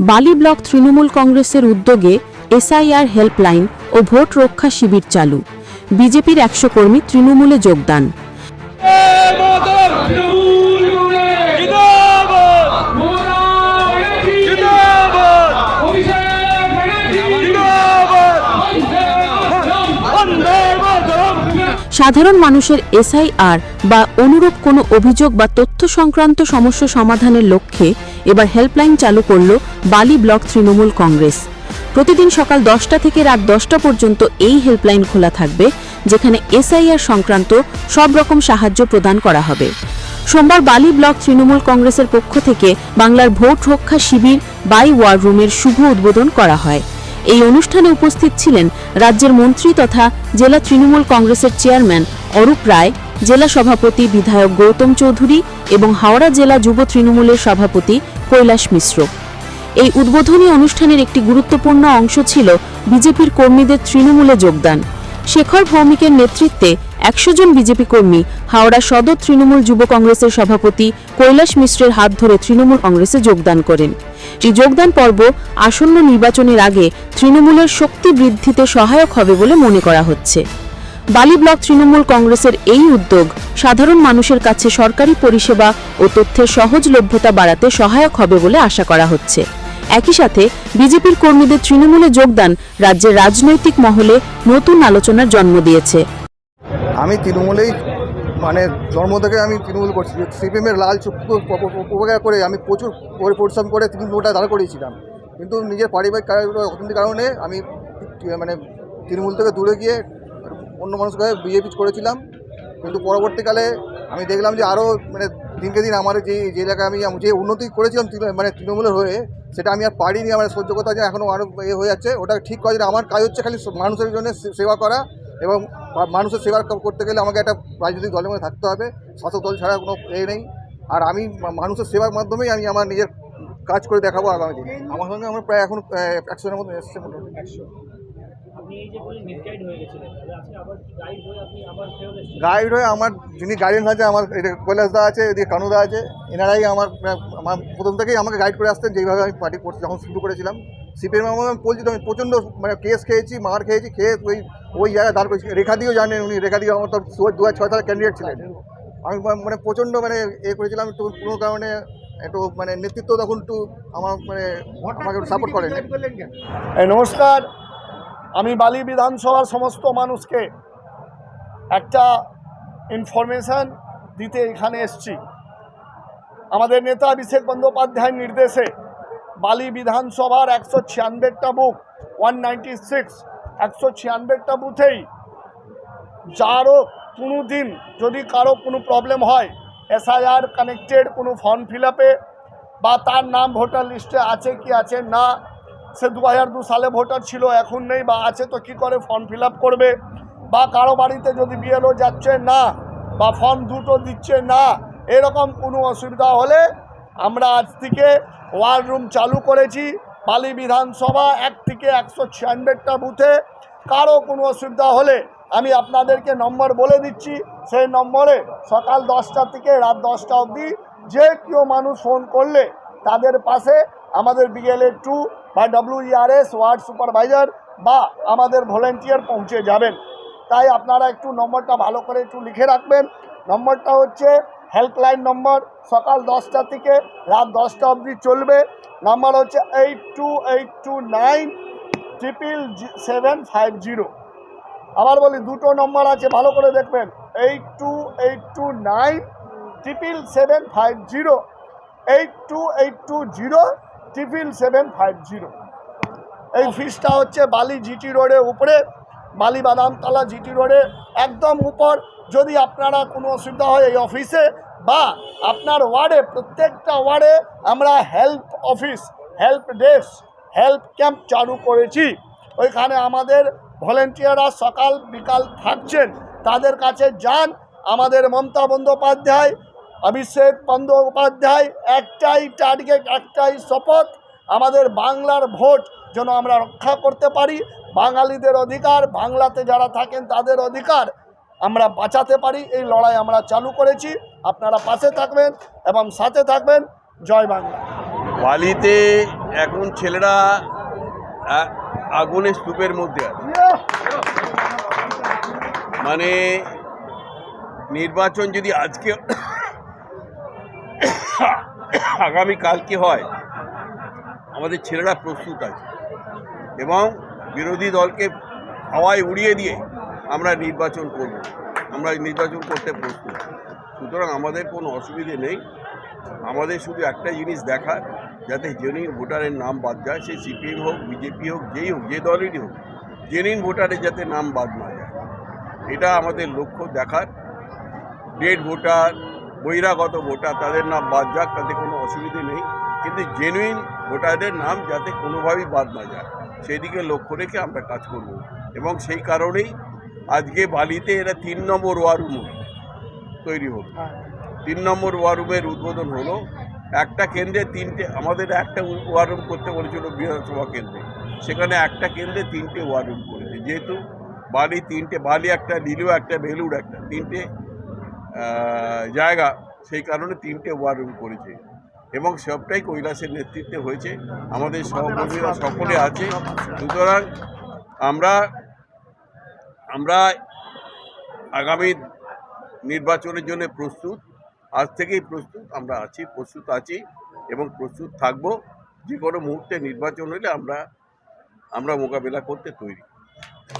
বালি ব্লক তৃণমূল কংগ্রেসের উদ্যোগে এসআইআর হেল্পলাইন ও ভোট রক্ষা শিবির চালু। বিজেপির একশো কর্মী তৃণমূলে যোগদান। সাধারণ মানুষের এসআইআর বা অনুরূপ কোনো অভিযোগ বা তথ্য সংক্রান্ত সমস্যা সমাধানের লক্ষ্যে এবার হেল্পলাইন চালু করল বালি ব্লক তৃণমূল কংগ্রেস। প্রতিদিন সকাল দশটা থেকে রাত দশটা পর্যন্ত এই হেল্পলাইন খোলা থাকবে, যেখানে এসআইআর সংক্রান্ত সব রকম সাহায্য প্রদান করা হবে। সোমবার বালি ব্লক তৃণমূল কংগ্রেসের পক্ষ থেকে বাংলার ভোট রক্ষা শিবির বাই ওয়ার রুমের শুভ উদ্বোধন করা হয়। এই অনুষ্ঠানে উপস্থিত ছিলেন রাজ্যের মন্ত্রী তথা জেলা তৃণমূল কংগ্রেসের চেয়ারম্যান অরূপ রায়, জেলা সভাপতি বিধায়ক গৌতম চৌধুরী এবং হাওড়া জেলা যুব তৃণমূলের সভাপতি কৈলাস মিশ্র। এই উদ্বোধনী অনুষ্ঠানের একটি গুরুত্বপূর্ণ অংশ ছিল বিজেপির কর্মীদের তৃণমূলে যোগদান। শেখর ভৌমিকের নেতৃত্বে একশো জন বিজেপি কর্মী হাওড়া সদর তৃণমূল যুব কংগ্রেসের সভাপতি কৈলাস মিশ্রের হাত ধরে তৃণমূল কংগ্রেসে যোগদান করেন। এই যোগদান পর্ব আসন্ন নির্বাচনের আগে তৃণমূলের শক্তি বৃদ্ধিতে সহায়ক হবে বলে মনে করা হচ্ছে। বালি ব্লক তৃণমূল কংগ্রেসের এই উদ্যোগ সাধারণ মানুষের কাছে সরকারি পরিষেবা ও তথ্যের সহজলভ্যতা বাড়াতে সহায়ক হবে বলে আশা করা হচ্ছে। একই সাথে বিজেপির কর্মীদের তৃণমূলে যোগদান রাজ্যের রাজনৈতিক মহলে নতুন আলোচনার জন্ম দিয়েছে। আমি তৃণমূলেই মানে জন্ম থেকে আমি তৃণমূল করছি। সিপিএমের লাল চক্ষু উপকার করে আমি প্রচুর পরিশ্রম করে তৃণমূলটা দাঁড় করিয়েছিলাম। কিন্তু নিজের পারিবারিক কারণে, অর্থনৈতিক কারণে আমি মানে তৃণমূল থেকে দূরে গিয়ে অন্য মানুষকে বিজেপি করেছিলাম। কিন্তু পরবর্তীকালে আমি দেখলাম যে আরও মানে দিনকে দিন আমার যে যে এলাকায় আমি যে উন্নতি করেছিলাম মানে তৃণমূলের হয়ে, সেটা আমি আর পারিনি। আমার সহ্য করতে যে এখনও আরও হয়ে যাচ্ছে। ওটা ঠিক করা আমার কাজ হচ্ছে খালি মানুষের জন্য সেবা করা। এবং মানুষের সেবা করতে গেলে আমাকে একটা রাজনৈতিক দলের মধ্যে থাকতে হবে। শাসক দল ছাড়া কোনো এ নেই। আর আমি মানুষের সেবার মাধ্যমেই আমি আমার নিজের কাজ করে দেখাবো আগামী দিনে। আমার সঙ্গে আমার প্রায় এখন একশোর মতো এসছে মোটামুটি। হয়ে হয়ে গাইড হয়ে আমার যিনি গাইডেন্স আছে আমার কৈলাসদা আছে এদিকে কানুদা আছে এনারাই আমার আমার প্রথম থেকেই আমাকে গাইড করে আসতেন যেইভাবে আমি পার্টি করতে যখন শুরু করেছিলাম। সিপিএম আমি বলছি তো আমি প্রচণ্ড মানে কেস খেয়েছি, মার খেয়েছি, খেয়ে ওই ওই জায়গায় দাঁড় করেছি। রেখা দিয়েও জানেন উনি, রেখা দিয়ে আমার তো দু হাজার ছয় সালের ক্যান্ডিডেট ছিলেন। আমি মানে প্রচণ্ড মানে এ করেছিলাম, একটু কোনো কারণে একটু মানে নেতৃত্ব তখন একটু আমার মানে আমাকে সাপোর্ট করেন। নমস্কার, আমি বালি বিধানসভার সমস্ত মানুষকে একটা ইনফরমেশন দিতে এখানে এসছি। আমাদের নেতা অভিষেক বন্দ্যোপাধ্যায়ের নির্দেশে বালি বিধানসভার একশো ছিয়ানব্বইটা বুথ ওয়ান নাইনটি সিক্স একশো ছিয়ানব্বইটা বুথেই যারও কোনো দিন যদি কারও কোনো প্রবলেম হয় এসআইআর কানেক্টেড কোনো ফর্ম ফিল বা তার নাম ভোটার লিস্টে আছে কি আছে না, সে দু হাজার দু সালে ভোটার ছিল, এখন নেই বা আছে তো কি করে ফর্ম ফিল করবে, বা কারও বাড়িতে যদি বিএলও যাচ্ছে না বা ফর্ম দুটো দিচ্ছে না, এরকম কোনো অসুবিধা হলে আমরা আজ থেকে ওয়ার রুম চালু করেছি। পালি বিধানসভা এক থেকে একশো ছিয়ানব্বইটা বুথে। কারও কোনো অসুবিধা হলে আমি আপনাদেরকে নম্বর বলে দিচ্ছি। সেই নম্বরে সকাল দশটা থেকে রাত দশটা অবধি যে কেউ মানুষ ফোন করলে তাদের পাশে আমাদের বিএলএ টু বা ডব্লিউইআরএস ওয়ার্ড সুপারভাইজার বা আমাদের ভলেন্টিয়ার পৌঁছে যাবেন। তাই আপনারা একটু নম্বরটা ভালো করে একটু লিখে রাখবেন। নম্বরটা হচ্ছে হেল্পলাইন নম্বর সকাল দশটা থেকে রাত দশটা অবধি চলবে। নাম্বার হচ্ছে eight two eight two nine triple seven five zero আবার বলি দুটো নম্বর আছে ভালো করে দেখবেন। Eight two eight two nine triple seven five zero eight two eight two zero triple seven five zero এই ফিসটা হচ্ছে বালি জিটি রোডের উপরে। বাদামতলা জিটি রোডে একদম উপর। যদি আপনারা কোনো অসুবিধা হয় এই অফিসে বা আপনার ওয়ার্ডে, প্রত্যেকটা ওয়ার্ডে আমরা help office, help desk, help camp চালু করেছি। ওইখানে আমাদের ভলেন্টিয়াররা সকাল বিকাল থাকছেন। তাদের কাছে যান। আমাদের মমতা বন্দ্যোপাধ্যায়, অভিষেক বন্দ্যোপাধ্যায় একটাই টার্গেট একটাই শপথ আমাদের বাংলার ভোট যেন আমরা রক্ষা করতে পারি। বাঙালিদের অধিকার, বাংলাতে যারা থাকেন তাদের অধিকার, আমরা বাঁচাতে পারি। এই লড়াই আমরা চালু করেছি। আপনারা পাশে থাকবেন এবং সাথে থাকবেন। জয় বাংলা। বালিতে এখন ছেলেরা আগুনের স্তূপের মধ্যে আছে। মানে নির্বাচন যদি আজকে আগামী কালকে হয়, আমাদের ছেলেরা প্রস্তুত আছে। এবং বিরোধী দলকে হাওয়ায় উড়িয়ে দিয়ে আমরা নির্বাচন করব। আমরা নির্বাচন করতে প্রস্তুত। সুতরাং আমাদের কোনো অসুবিধে নেই। আমাদের শুধু একটা জিনিস দেখার, যাতে জেনুইন ভোটারের নাম বাদ যায়, সে সিপিএম হোক, বিজেপি হোক, যেই হোক, যে দলেরই হোক, জেনুইন ভোটারের যাতে নাম বাদ না যায়। এটা আমাদের লক্ষ্য দেখার। ডেড ভোটার, বহিরাগত ভোটার, তাদের নাম বাদ যাক, তাতে কোনো অসুবিধে নেই। কিন্তু জেনুইন ভোটারদের নাম যাতে কোনোভাবেই বাদ না যায়। সেই দিকে লক্ষ্য রেখে আমরা কাজ করব। এবং সেই কারণেই আজকে বালিতে এরা তিন নম্বর ওয়ার রুম তৈরি হলো। তিন নম্বর ওয়ার রুমের উদ্বোধন হলো। একটা কেন্দ্রে তিনটে আমাদের একটা ওয়ার রুম করতে বলেছিল বিধানসভা কেন্দ্রে। সেখানে একটা কেন্দ্রে তিনটে ওয়ার রুম করেছে। যেহেতু বালি তিনটে বালি একটা লিলু একটা বেলুড় একটা তিনটে জায়গা সেই কারণে তিনটে ওয়ার রুম করেছে। এবং সবটাই কৈলাসের নেতৃত্বে হয়েছে। আমাদের সহকর্মীরা সকলে আছে। সুতরাং আমরা আমরা আগামী নির্বাচনের জন্য প্রস্তুত। আজ থেকেই প্রস্তুত। আমরা আছি, প্রস্তুত আছি এবং প্রস্তুত থাকব। যে কোনো মুহূর্তে নির্বাচন হলে আমরা আমরা মোকাবিলা করতে তৈরি।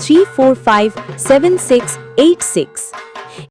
345 7686.